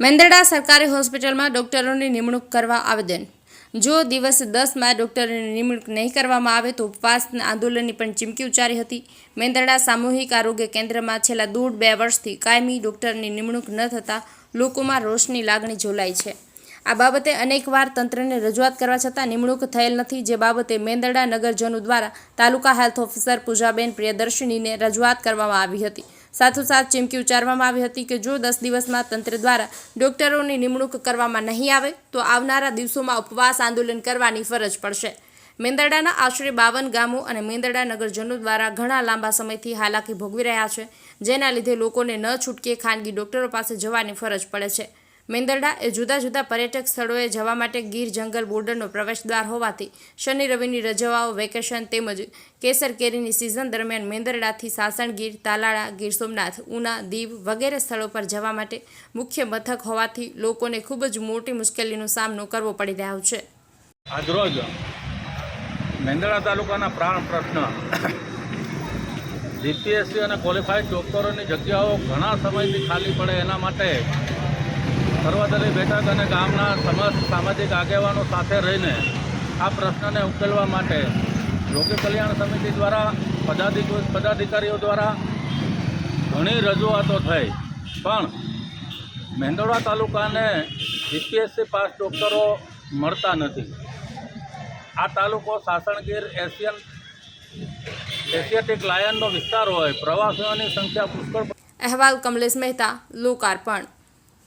મેંદરડા સરકારી હોસ્પિટલમાં ડોક્ટરોની નિમણૂક કરવા આવેદન. જો દિવસ દસમાં ડોક્ટરોની નિમણૂક નહીં કરવામાં આવે તો ઉપવાસ આંદોલનની પણ ચીમકી ઉચ્ચારી હતી. મેંદરડા સામૂહિક આરોગ્ય કેન્દ્રમાં છેલ્લા દોઢ બે વર્ષથી કાયમી ડોક્ટરની નિમણૂક ન થતાં લોકોમાં રોષની લાગણી જોલાઈ છે. આ બાબતે અનેકવાર તંત્રને રજૂઆત કરવા છતાં નિમણૂક થયેલ નથી, જે બાબતે મેંદરડા નગરજનો દ્વારા તાલુકા હેલ્થ ઓફિસર પૂજાબેન પ્રિયદર્શિનીને રજૂઆત કરવામાં આવી હતી. સાથોસાથ ચીમકી ઉચ્ચારવામાં આવી હતી કે જો દસ દિવસમાં તંત્ર દ્વારા ડોક્ટરોની નિમણૂક કરવામાં નહીં આવે, તો આવનારા દિવસોમાં ઉપવાસ આંદોલન કરવાની ફરજ પડશે. મેંદરડાના આશરે બાવન ગામો અને મેંદરડા નગરજનો દ્વારા ઘણા લાંબા સમયથી હાલાકી ભોગવી રહ્યા છે, જેના લીધે લોકોને ન છૂટકે ખાનગી ડોક્ટરો પાસે જવાની ફરજ પડે છે. મેંદરડા એ જુદા જુદા પર્યટક સ્થળોએ જવા માટે ગીર જંગલ બોર્ડરનો પ્રવેશદ્વાર હોવાથી શનિ રવિની રજાઓ, વેકેશન તેમજ કેસર કેરીની સિઝન દરમિયાન મેંદરડાથી સાસણગીર તાલાળા ગીર, સોમનાથ, ઉના, દીવ વગેરે સ્થળો પર જવા માટે મુખ્ય મથક હોવાથી લોકોને ખૂબ જ મોટી મુશ્કેલીનો સામનો કરવો પડી રહ્યો છે. આજરોજ મેંદરડા તાલુકાના પ્રાણ પ્રશ્ન જીપીએસસી અને ક્વોલિફાઈડ ડોક્ટરોની જગ્યાઓ ઘણા સમયથી ખાલી પડે એના માટે સર્વદલીય બેઠક અને ગામના સમસ્ત સામાજિક આગેવાનો સાથે રહીને આ પ્રશ્નને ઉકેલવા માટે લોક કલ્યાણ સમિતિ દ્વારા પદાધિક, પદાધિકારીઓ દ્વારા ઘણી રજૂઆતો થઈ. પણ મેંદોડા તાલુકાને જીપીએસસી પાસ ડૉક્ટરો મળતા નથી. આ તાલુકો સાસણગીર એશિયન, એશિયાટિક લાયનનો વિસ્તાર હોય, પ્રવાસીઓની સંખ્યા પુષ્કળ અહેવાલ કમલેશ મહેતા, લોકાર્પણ.